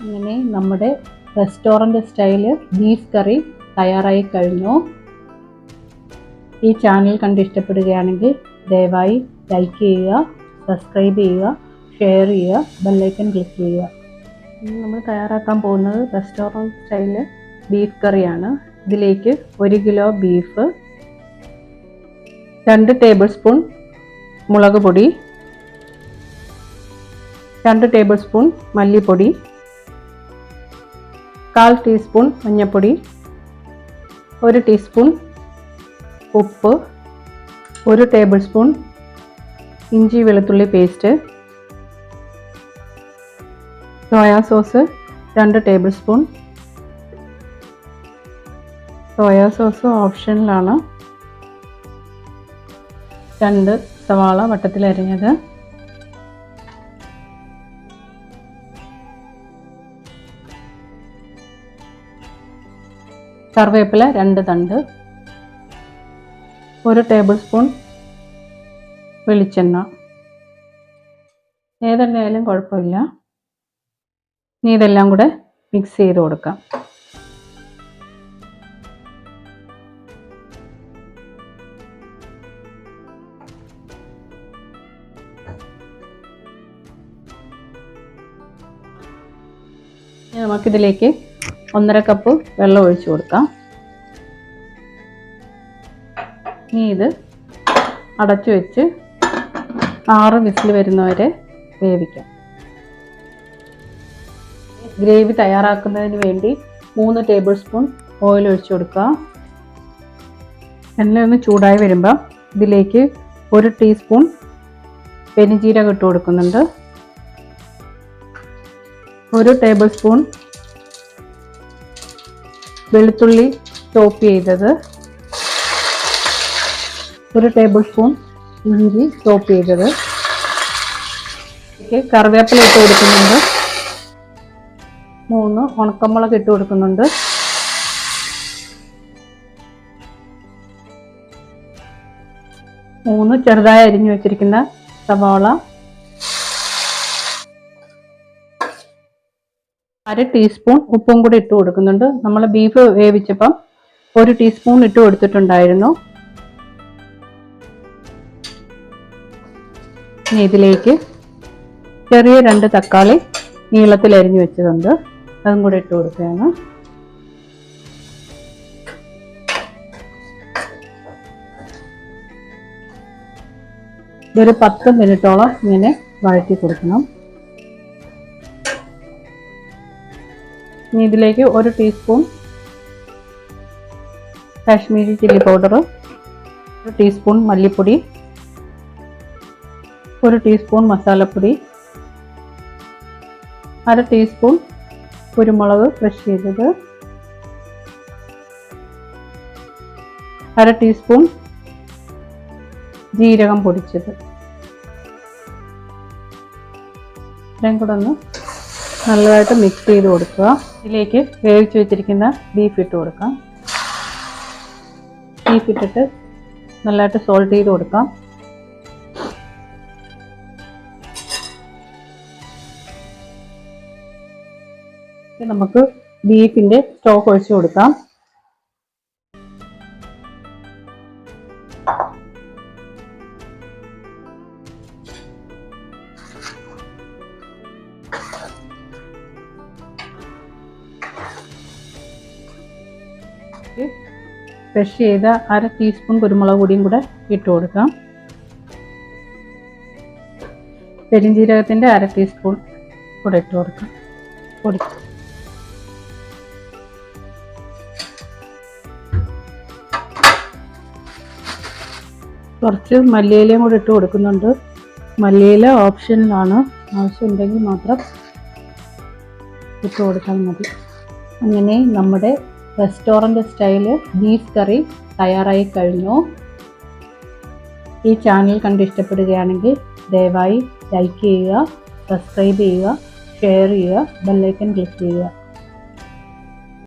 അങ്ങനെ നമ്മുടെ restaurant style beef കറി തയ്യാറായി കഴിഞ്ഞു. ഈ ചാനൽ കണ്ട് ഇഷ്ടപ്പെടുകയാണെങ്കിൽ ദയവായി ലൈക്ക് ചെയ്യുക സബ്സ്ക്രൈബ് ചെയ്യുക ഷെയർ ചെയ്യുക ബെല്ലൈക്കൺ ക്ലിക്ക് ചെയ്യുക. നമ്മൾ തയ്യാറാക്കാൻ പോകുന്നത് റെസ്റ്റോറന്റ് സ്റ്റൈൽ ബീഫ് കറിയാണ് ഇതിലേക്ക് ഒരു കിലോ ബീഫ് രണ്ട് ടേബിൾ സ്പൂൺ മുളക് പൊടി രണ്ട് ടേബിൾ സ്പൂൺ മല്ലിപ്പൊടി കാൽ ടീസ്പൂൺ മഞ്ഞൾപ്പൊടി ഒരു ടീസ്പൂൺ ഉപ്പ് ഒരു ടേബിൾ സ്പൂൺ ഇഞ്ചി വെളുത്തുള്ളി പേസ്റ്റ് സോയാ സോസ് രണ്ട് ടേബിൾ സ്പൂൺ. സോയാ സോസ് ഓപ്ഷനിലാണ്. രണ്ട് സവാള വട്ടത്തിലരിഞ്ഞത്. കറിവേപ്പില രണ്ട് തണ്ട് ഒരു ടേബിൾ സ്പൂൺ വെളിച്ചെണ്ണ. ഏതെണ്ണയായാലും കുഴപ്പമില്ല. ഇനി ഇതെല്ലാം കൂടെ മിക്സ് ചെയ്ത് കൊടുക്കാം. നമുക്കിതിലേക്ക് ഒന്നര കപ്പ് വെള്ളം ഒഴിച്ചു കൊടുക്കാം. ഇനി ഇത് അടച്ചു വെച്ച് ആറ് വിസിൽ വരുന്നവരെ വേവിക്കാം. ഗ്രേവി തയ്യാറാക്കുന്നതിന് വേണ്ടി മൂന്ന് ടേബിൾ സ്പൂൺ ഓയിൽ ഒഴിച്ചു കൊടുക്കുക. എണ്ണ ഒന്ന് ചൂടായി വരുമ്പോൾ ഇതിലേക്ക് ഒരു ടീസ്പൂൺ പെരിഞ്ജീരകം ഇട്ട് കൊടുക്കുന്നുണ്ട്. ഒരു ടേബിൾ സ്പൂൺ വെളുത്തുള്ളി ചോപ്പ് ചെയ്തത്. ഒരു ടേബിൾ സ്പൂൺ ഇഞ്ചി ചോപ്പ് ചെയ്തത്. കറിവേപ്പില ഇട്ട് കൊടുക്കുന്നുണ്ട്. മൂന്ന് ഉണക്കമുളക് ഇട്ട് കൊടുക്കുന്നുണ്ട്. മൂന്ന് ചെറുതായി അരിഞ്ഞു വെച്ചിരിക്കുന്ന സവാള. അര ടീസ്പൂൺ ഉപ്പും കൂടി ഇട്ട് കൊടുക്കുന്നുണ്ട്. നമ്മൾ ബീഫ് വേവിച്ചപ്പം ഒരു ടീസ്പൂൺ ഇട്ട് കൊടുത്തിട്ടുണ്ടായിരുന്നു. ഇനി ഇതിലേക്ക് ചെറിയ രണ്ട് തക്കാളി നീളത്തിൽ അരിഞ്ഞു വെച്ചതുണ്ട്. അതും കൂടി ഇട്ട് കൊടുക്കുകയാണ്. ഇതൊരു പത്ത് മിനിറ്റോളം ഇങ്ങനെ വഴറ്റി കൊടുക്കണം. ഇനി ഇതിലേക്ക് ഒരു ടീസ്പൂൺ കാശ്മീരി ചില്ലി പൗഡർ ഒരു ടീസ്പൂൺ മല്ലിപ്പൊടി ഒരു ടീസ്പൂൺ മസാലപ്പൊടി അര ടീസ്പൂൺ കുരുമുളക് ക്രഷ് ചെയ്തത് അര ടീസ്പൂൺ ജീരകം പൊടിച്ചത്. ഇത്രയും കൂടെ ഒന്ന് നല്ലതായിട്ട് മിക്സ് ചെയ്ത് കൊടുക്കുക. ഇതിലേക്ക് വേവിച്ച് വെച്ചിരിക്കുന്ന ബീഫ് ഇട്ട് കൊടുക്കാം ബീഫ് ഇട്ടിട്ട് നല്ലതായിട്ട് സോൾട്ട് ചെയ്ത് കൊടുക്കാം നമുക്ക് ബീഫിന്റെ സ്റ്റോക്ക് ഒഴിച്ചു കൊടുക്കാം. ക്രഷ് ചെയ്ത അര ടീസ്പൂൺ കുരുമുളക് പൊടിയും കൂടെ ഇട്ട് കൊടുക്കാം. പെരിഞ്ജീരകത്തിന്റെ അര ടീസ്പൂൺ കൂടെ ഇട്ട് കൊടുക്കാം. പൊടി. കുറച്ച് മല്ലിയിലയും കൂടെ ഇട്ട് കൊടുക്കുന്നുണ്ട്. മല്ലിയില ഓപ്ഷനിലാണ്. ആവശ്യമുണ്ടെങ്കിൽ മാത്രം ഇട്ട് കൊടുത്താൽ മതി. അങ്ങനെ നമ്മുടെ റെസ്റ്റോറന്റ് സ്റ്റൈൽ ബീഫ് കറി തയ്യാറായി കഴിഞ്ഞു. ഈ ചാനൽ കണ്ട് ഇഷ്ടപ്പെടുകയാണെങ്കിൽ ദയവായി ലൈക്ക് ചെയ്യുക സബ്സ്ക്രൈബ് ചെയ്യുക ഷെയർ ചെയ്യുക ബെല്ലൈക്കൻ ക്ലിക്ക് ചെയ്യുക.